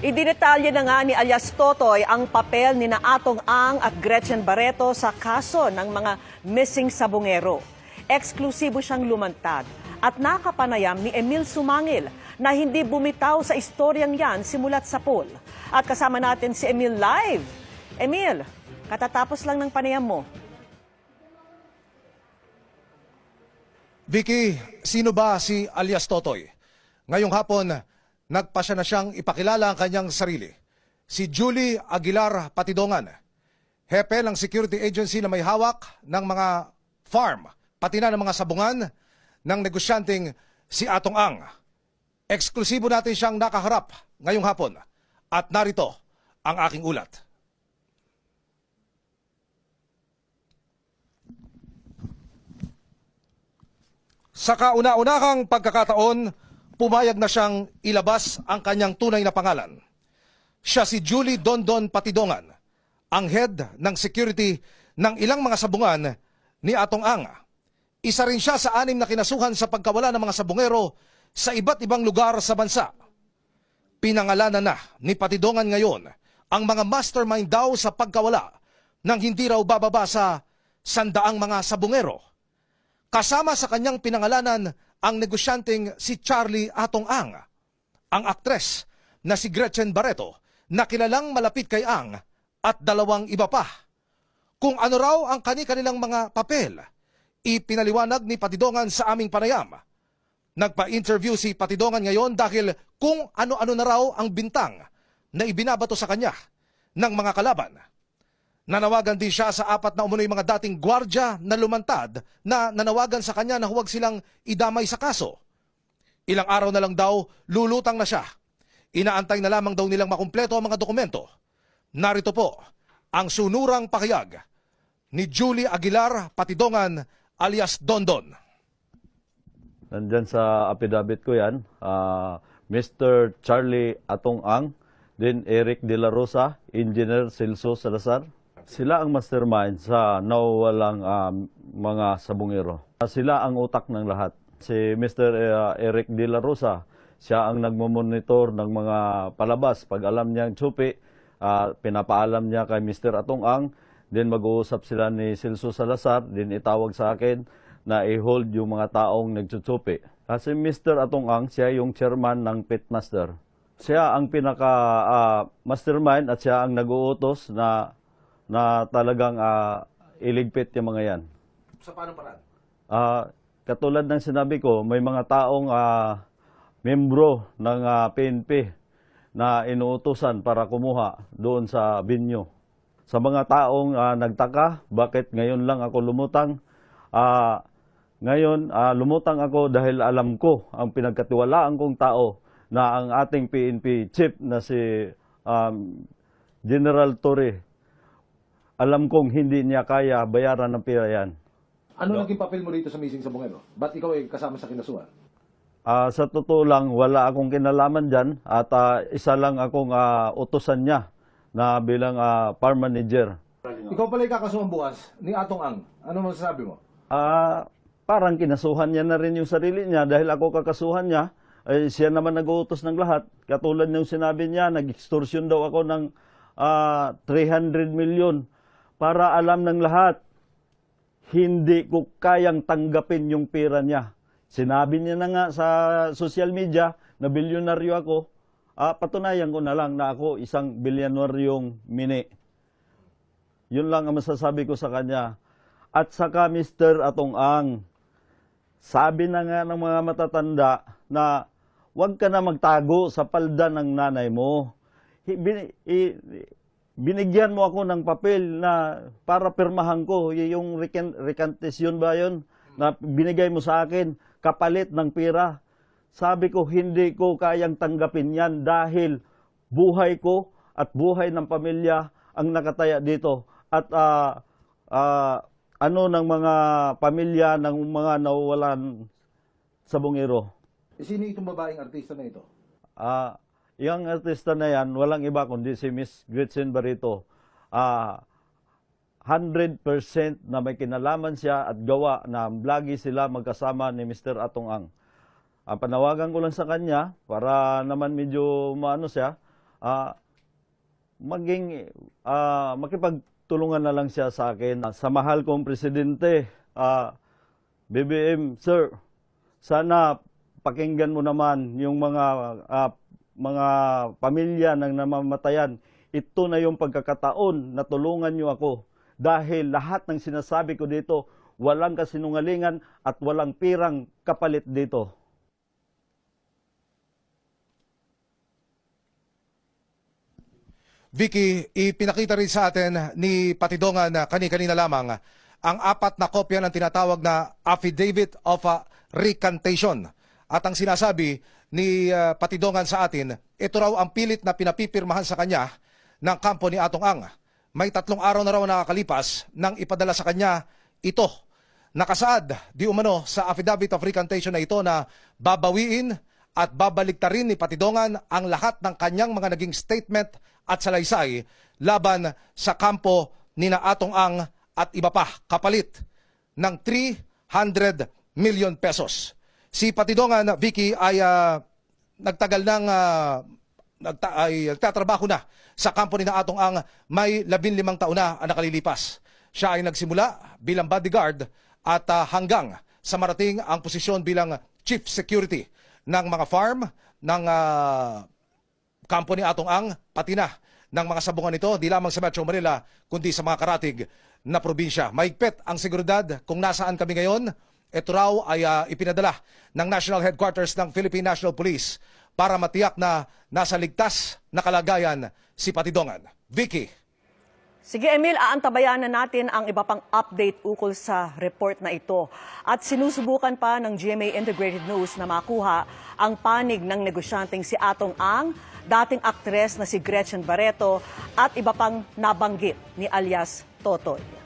Idinetalye na nga ni alias Totoy ang papel ni Naatong Ang at Gretchen Barreto sa kaso ng mga missing sabungero. Eksklusibo siyang lumantad at nakapanayam ni Emil Sumangil na hindi bumitaw sa istoryang yan simulat sa pool. At kasama natin si Emil live. Emil, katatapos lang ng panayam mo. Vicky, sino ba si alias Totoy? Ngayong hapon, nagpasya na siyang ipakilala ang kanyang sarili. Si Julie Aguilar Patidongan, hepe ng security agency na may hawak ng mga farm, pati na ng mga sabungan ng negosyanteng si Atong Ang. Eksklusibo natin siyang nakaharap ngayong hapon. At narito ang aking ulat. Sa kauna-unahang pagkakataon, pumayag na siyang ilabas ang kanyang tunay na pangalan. Siya si Julie Dondon Patidongan, ang head ng security ng ilang mga sabungan ni Atong Ang. Isa rin siya sa anim na kinasuhan sa pagkawala ng mga sabungero sa iba't ibang lugar sa bansa. Pinangalanan na ni Patidongan ngayon ang mga mastermind daw sa pagkawala nang hindi raw bababa sa sandaang mga sabungero. Kasama sa kanyang pinangalanan ang negosyanteng si Charlie Atong Ang, ang aktres na si Gretchen Barreto na kilalang malapit kay Ang at dalawang iba pa. Kung ano raw ang kani-kanilang mga papel, ipinaliwanag ni Patidongan sa aming panayam. Nagpa-interview si Patidongan ngayon dahil kung ano-ano na raw ang bintang na ibinabato sa kanya ng mga kalaban. Nanawagan din siya sa apat na umunoy mga dating gwardya na lumantad na nanawagan sa kanya na huwag silang idamay sa kaso. Ilang araw na lang daw, lulutang na siya. Inaantay na lamang daw nilang makumpleto ang mga dokumento. Narito po ang sunurang pakayag ni Julie Aguilar Patidongan alias Dondon. Nandyan sa affidavit ko yan, ah, Mr. Charlie Atong Ang, then Eric De La Rosa, Engineer Celso Salazar. Sila ang mastermind sa nawawalang ah, mga sabungero. Sila ang utak ng lahat. Si Mr. ah, Eric De La Rosa, siya ang nagmamonitor ng mga palabas. Pag alam niya ang tsupi, ah, pinapaalam niya kay Mr. Atong Ang, then mag-uusap sila ni Celso Salazar, then itawag sa akin na i-hold yung mga taong nagtsutsupi. Kasi Mr. Atong Ang, siya yung chairman ng Pitmaster. Siya ang pinaka ah, mastermind at siya ang nag-uutos na na talagang ah, iligpit yung mga yan. Sa paano paraan? Ah, katulad ng sinabi ko, may mga taong ah, membro ng ah, PNP na inuutosan para kumuha doon sa binyo. Sa mga taong ah, nagtaka, bakit ngayon lang ako lumutang? Ah, ngayon, ah, lumutang ako dahil alam ko ang pinagkatiwalaan kong tao na ang ating PNP chief na si um, General Torre. Alam kong hindi niya kaya bayaran ng pera yan. Ano naging papel mo dito sa missing sa bungero? Ba't ikaw ay kasama sa kinasuhan? Ah, sa totoo lang, wala akong kinalaman dyan at ah, isa lang akong ah, utusan niya na bilang ah, farm manager. Ikaw pala yung kakasuhan bukas ni Atong Ang. Ano masasabi mo? Ah, parang kinasuhan niya na rin yung sarili niya dahil ako kakasuhan niya. Ay, siya naman nag-uutos ng lahat. Katulad ng sinabi niya, nag-extortion daw ako ng ah, 300 million para alam ng lahat, hindi ko kayang tanggapin yung pera niya. Sinabi niya na nga sa social media na bilyonaryo ako. Ah, patunayan ko na lang na ako isang bilyonaryong mini. Yun lang ang masasabi ko sa kanya. At saka Mr. Atong Ang, sabi na nga ng mga matatanda na huwag ka na magtago sa palda ng nanay mo. Binigyan mo ako ng papel na para pirmahan ko, yung recant- recantation ba yun, na binigay mo sa akin, kapalit ng pera. Sabi ko, hindi ko kayang tanggapin yan dahil buhay ko at buhay ng pamilya ang nakataya dito. At ah, ah, ano ng mga pamilya ng mga nawawalan sa bungiro. Eh, sino itong babaeng artista na ito? Ah, yung artista na yan, walang iba kundi si Miss Gretchen Barito. Ah, 100% na may kinalaman siya at gawa na vloggy sila magkasama ni Mr. Atong Ang. Ang panawagan ko lang sa kanya para naman medyo maano siya, ah, maging ah, makipagtulungan na lang siya sa akin. Sa mahal kong presidente, ah, BBM, sir, sana pakinggan mo naman yung mga ah, mga pamilya ng namamatayan. Ito na yung pagkakataon na tulungan niyo ako dahil lahat ng sinasabi ko dito walang kasinungalingan at walang pirang kapalit dito. Vicky, ipinakita rin sa atin ni Patidongan na kani-kanina lamang ang apat na kopya ng tinatawag na Affidavit of uh, Recantation. At ang sinasabi ni uh, Patidongan sa atin, ito raw ang pilit na pinapipirmahan sa kanya ng kampo ni Atong Ang. May tatlong araw na raw nakakalipas nang ipadala sa kanya ito. Nakasaad di umano sa Affidavit of Recantation na ito na babawiin at babaliktarin ni Patidongan ang lahat ng kanyang mga naging statement at salaysay laban sa kampo ni na Atong Ang at iba pa kapalit ng 300 million pesos. Si Patidongan, Vicky, ay ah, nagtagal ng ah, nagta- ay nagtatrabaho na sa ni na Atong Ang may 15 taon na ang nakalilipas. Siya ay nagsimula bilang bodyguard at ah, hanggang sa marating ang posisyon bilang chief security ng mga farm ng ah, kampo ni Atong Ang, pati na ng mga sabungan nito, di lamang sa Metro Manila, kundi sa mga karatig na probinsya. Maigpit ang seguridad kung nasaan kami ngayon. Ito raw ay ah, ipinadala ng National Headquarters ng Philippine National Police para matiyak na nasa ligtas na kalagayan si Patidongan. Vicky. Sige Emil, aantabayan na natin ang iba pang update ukol sa report na ito. At sinusubukan pa ng GMA Integrated News na makuha ang panig ng negosyanteng si Atong Ang, dating aktres na si Gretchen Barreto at iba pang nabanggit ni alias Totoy.